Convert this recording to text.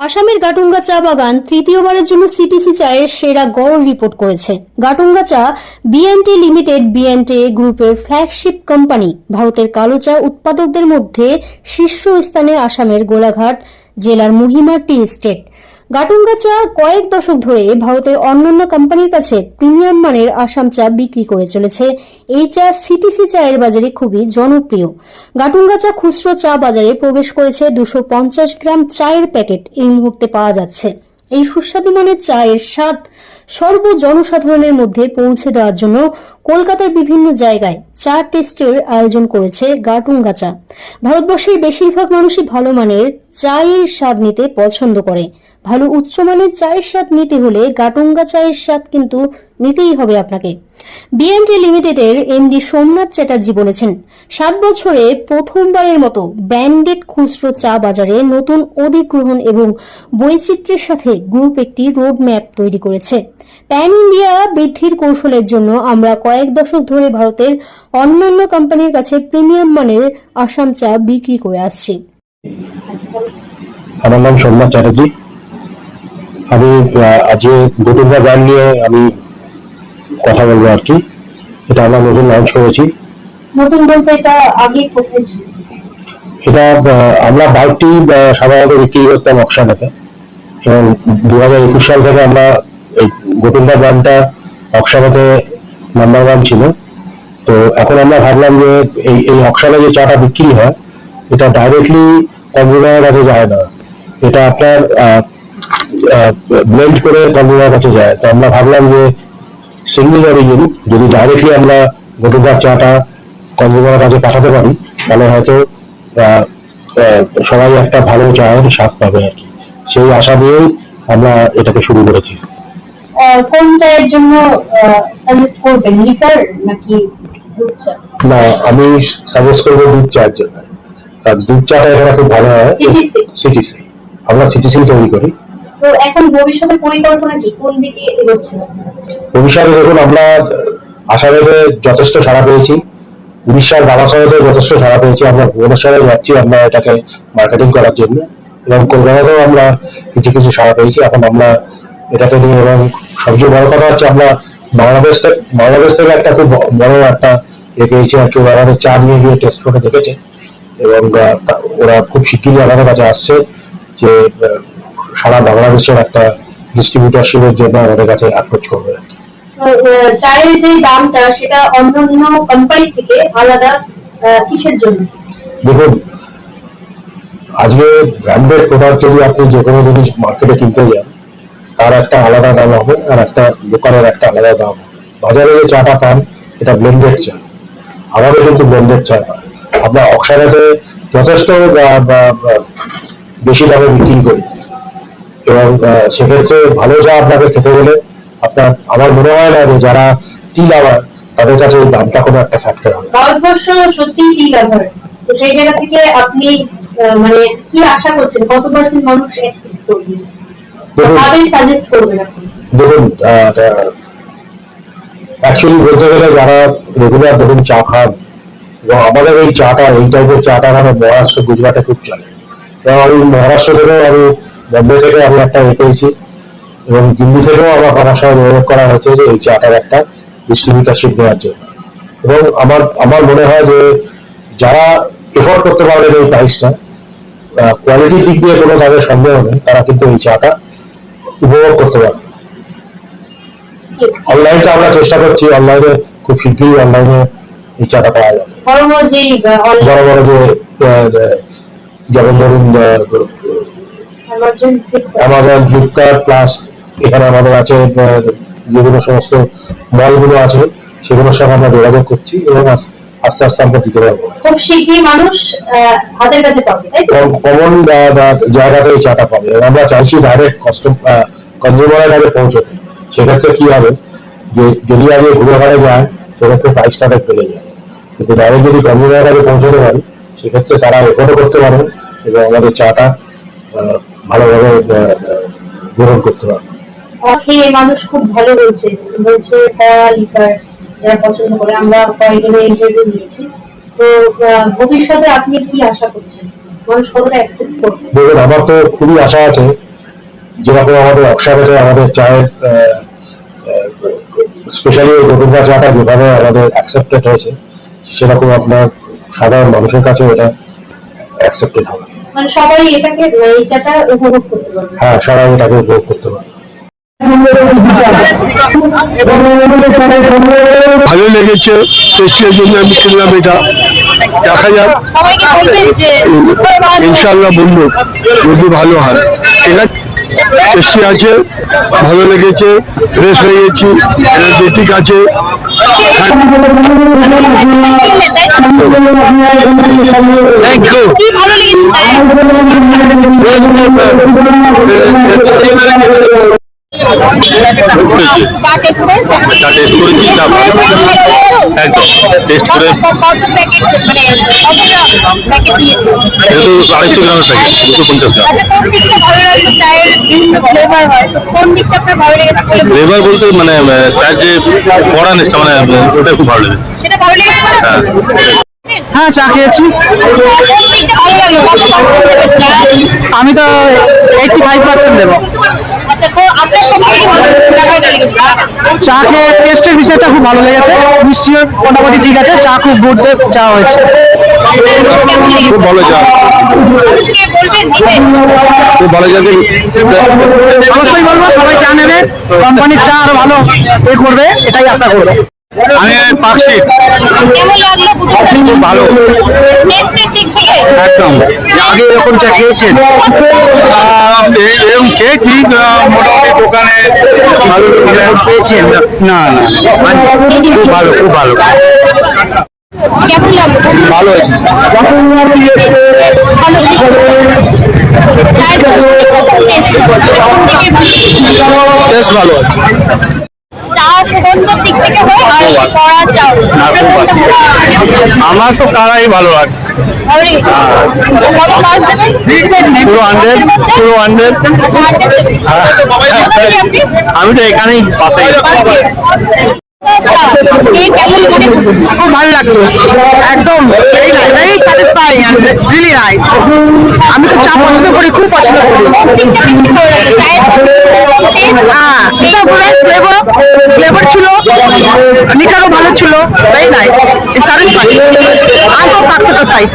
আসামের গাটুঙ্গা চা বাগান তৃতীয়বারের জন্য সিটিসি চায়ের সেরা গড় রিপোর্ট করেছে। গাটুঙ্গা চা বিএনটি লিমিটেড বিএনটি গ্রুপের ফ্ল্যাগশিপ কোম্পানি, ভারতের কালো চা উৎপাদকদের মধ্যে শীর্ষ স্থানে আসামের গোলাঘাট জেলার মহিমার টি এস্টেট গাটুঙ্গা কয়েক দশক ধরে ভারতের অন্যান্য কোম্পানির কাছে প্রিমিয়াম মানের আসাম চা বিক্রি করে চলেছে। এই চা সিটিসি চায়ের বাজারে খুবই জনপ্রিয়। গাটুঙ্গা চা খুচরো চা বাজারে প্রবেশ করেছে দুশো পঞ্চাশ গ্রাম চায়ের প্যাকেট এই মুহূর্তে পাওয়া যাচ্ছে। এই সুস্বাদু মানের চায়ের স্বাদ সর্ব জনসাধারণের মধ্যে পৌঁছে দেওয়ার জন্য কলকাতার বিভিন্ন জায়গায় চা টেস্টের আয়োজন করেছে গাটুঙ্গা চা ভারতবর্ষের বেশিরভাগ মানুষই ভালো মানের চায়ের স্বাদ নিতে পছন্দ করে। ভালো উচ্চমানের চায়ের স্বাদ নিতে হলে গাটুঙ্গা চায়ের স্বাদ কিন্তু নিতেই হবে আপনাকে। বিএনটি লিমিটেডের এমডি সোমনাথ চ্যাটার্জি বলেছেন, সাত বছরে প্রথমবারের মতো ব্র্যান্ডেড খুচরো চা বাজারে নতুন অধিগ্রহণ এবং বৈচিত্র্যের সাথে গ্রুপ একটি রোড ম্যাপ তৈরি করেছে। প্যান ইন্ডিয়া বৃদ্ধির কৌশলের জন্য আমরা কয়েক দশক ধরে ভারতের অন্যান্য কোম্পানির কাছে প্রিমিয়াম মানের আসাম চা বিক্রি করে আসছি। আমার নাম সোমনাথ চ্যাটার্জি। আমি আজকে গোটুম্বা ব্র্যান্ড নিয়ে আমি কথা বলব আর কি। এটা আমরা নতুন লঞ্চ করেছি। নতুন বলতে এটা আগে কোথায় এটা আমরা বাইকটি সাধারণত বিক্রি করতাম অকশানেতে। এবং দু হাজার একুশ সাল থেকে আমরা এই গোটুম্বা ব্র্যান্ডটা অকশানেতে নাম্বার ওয়ান ছিল। তো এখন আমরা ভাবলাম যে এই এই অকশানে যে চাটা বিক্রি হয়, এটা ডাইরেক্টলি কনজিউমারের কাছে যায় না। এটা আপনার ব্লেন্ড করে কনজিউমারের কাছে যায়। তো আমরা ভাবলাম যে সিঙ্গেল অরিজিন যদি ডাইরেক্টলি আমরা গোটুবার চাটা কনজিউমারের কাছে পাঠাতে পারি, তাহলে হয়তো সবাই একটা ভালো চায়ের স্বাদ পাবে আর কি। সেই আশা নিয়েই আমরা এটাকে শুরু করেছি। কোন চায়ের জন্য সাজেস্ট করবেন লিটার নাকি দুধ চা? না আমি সাজেস্ট করব দুধ চায়ের জন্য। আর দুধ চাটা এখানে খুব ভালো হয়। সিটিসি আমরা সিটিসি তৈরি করি। তো এখন ভবিষ্যতের পরিকল্পনা কি? কোন দিকে এগোচ্ছে? ভবিষ্যতে দেখুন আমরা যথেষ্ট সাড়া পেয়েছি। উড়িষ্যার বাবাসাহেবে যথেষ্ট সাড়া পেয়েছি। আমরা ভুবনেশ্বরে যাচ্ছি আমরা এটাকে মার্কেটিং করার জন্য। এবং কলকাতাতেও আমরা কিছু কিছু সাড়া পেয়েছি। এখন আমরা এটাকে নিয়ে এবং সবচেয়ে বড় কথা হচ্ছে আমরা বাংলাদেশ থেকে বাংলাদেশ থেকে একটা খুব বড় একটা এ পেয়েছি আর কি ওরা আমাদের চা নিয়ে গিয়ে টেস্ট করে দেখেছে এবং ওরা খুব শিগগিরই আমাদের কাছে আসছে যে সারা বাংলাদেশের একটা ডিস্ট্রিবিউটারশিপের জন্য আমাদের কাছে অ্যাপ্রোচ করবে আর কি। চায়ের যে দামটা সেটা অন্যান্য কোম্পানি থেকে আলাদা কিসের জন্য দেখুন আজকে ব্র্যান্ডেড প্রোডাক্ট যদি আপনি যে কোনো জিনিস মার্কেটে কিনতে যান তার একটা আলাদা দাম হবে আর একটা দোকানের একটা আলাদা দাম বাজারে যে চাটা পান, এটা ব্লেন্ডেড চা। আমারও কিন্তু ব্লেন্ডেড চা পান আমরা অক্সারেতে যথেষ্ট বেশি দামে বিক্রি করি। এবং সেক্ষেত্রে ভালো চা আপনাকে খেতে গেলে আপনার, আমার মনে হয় না যে যারা টি লাভার তাদের কাছে ওই দামটা কোনো একটা ফ্যাক্টর হবে। ভারতবর্ষ সত্যি ব্যবহার তো সেই জায়গা থেকে আপনি মানে কি আশা করছেন? কত পার্সেন্ট মানুষ অ্যাকসেপ্ট করবে? দেখুন। অ্যাকচুয়ালি বলতে গেলে যারা রেগুলার দেখুন চা খান এবং আমাদের এই চাটা এই টাইপের চাটা মানে মহারাষ্ট্র গুজরাটে খুব চলে। এবং আমি মহারাষ্ট্র থেকেও আমি বম্বে থেকে আমি একটা এ পেয়েছি। এবং দিল্লি থেকেও আমার আমার সঙ্গে যোগাযোগ করা হয়েছে যে এই চাটার একটা ডিস্ট্রিবিউটারশিপ নেওয়ার জন্য। এবং আমার আমার মনে হয় যে যারা এফোর্ড করতে পারবেন এই প্রাইসটা কোয়ালিটির দিক দিয়ে কোনো তাদের সন্দেহ নেই তারা কিন্তু এই চাটা উপভোগ করতে পারবে। অনলাইনটা আমরা চেষ্টা করছি অনলাইনে খুব শীঘ্রই অনলাইনে এই চাটা পাওয়া যাবে। বড় বড় যে যেমন ধরুন অ্যামাজন ফ্লিপকার্ট প্লাস এখানে আমাদের আছে যেগুলো সমস্ত মলগুলো আছে সেগুলোর সঙ্গে আমরা যোগাযোগ করছি এবং আস্তে আস্তে আমরা দিতে পারব খুব শীঘ্রই মানুষ হাতের কাছে পাবে তাই তো? কমন জায়গাতে এই চাটা পাবে। আমরা চাইছি ডাইরেক্ট কাস্টম কনজিউমারের কাছে পৌঁছতে। সেক্ষেত্রে কি হবে? যে যদি আগে ঘুরে যায় সেক্ষেত্রে প্রাইসটা বেড়ে যায়। কিন্তু ডাইরেক্ট যদি কনজিউমারের কাছে পৌঁছতে পারি সেক্ষেত্রে তারা এফোর্ডও করতে পারবে এবং আমাদের চাটা ভালোভাবে গ্রহণ করতে পারবে। মানুষ খুব ভালো বলছে। বলছে লিকার যারা পছন্দ করে আমরা কয়েকজনের ইন্টারভিউ নিয়েছি। তো ভবিষ্যতে আপনি কি আশা করছেন? মানুষ কতটা অ্যাকসেপ্ট করবে। দেখুন আমার তো খুবই আশা আছে। যেরকম আমাদের অক্সারেতে আমাদের চায়ের স্পেশালি গোবিন্দা চাটা যেভাবে আমাদের অ্যাকসেপ্টেড হয়েছে সেরকম আপনার সাধারণ মানুষের কাছে এটা অ্যাকসেপ্টেড হবে। মানে সবাই এটাকে এই চাটা উপভোগ করতে পারবে। হ্যাঁ সবাই এটাকে উপভোগ করতে ভালো লেগেছে টেস্টের জন্য আমি কিনলাম এটা। দেখা যাক। ইনশাল্লাহ বলব যদি ভালো হয়। ঠিক আছে? টেস্টি আছে ভালো লেগেছে ফ্রেশ হয়ে গেছি এনার্জেটিক আছে। থ্যাংক ইউ ভালো লেগেছে চা টেস্ট টেস্ট করে ফ্লেভার বলতে মানে চায়ের যে পড়ানেসটা মানে ওটা খুব ভালো লেগেছে। হ্যাঁ হ্যাঁ চা খেয়েছি। আমি তো এইটটি ফাইভ পার্সেন্ট দেবো। আচ্ছা চা খেয়ে টেস্টের বিষয়টা খুব ভালো লেগেছে। মিষ্টিও মোটামুটি ঠিক আছে চা খুব গুড টেস্ট চা হয়েছে। খুব ভালো চা। খুব ভালো অবশ্যই বলব সবাই চা নেবে। কোম্পানির চা আরও ভালো এ করবে এটাই আশা করব। আমি পাকশি কেমন লাগল? ভালো। একদম। আগে এরকম চা খেয়েছেন? এরকম খেয়েছি মোটামুটি দোকানে ভালো পেয়েছেন? না না খুব ভালো খুব ভালো। ভালো হয়েছে। ভালো আমার তো কারাই ভালো লাগে। আমি তো এখানেই পাশে ভালো লাগল একদম ভেরি স্যাটিসফাইং আমি তো চা পছন্দ করি, খুব পছন্দ করি। হ্যাঁ ফ্লেভার ফ্লেভার ছিল লিকারও ভালো ছিল very nice satisfying I go পাকসাটা side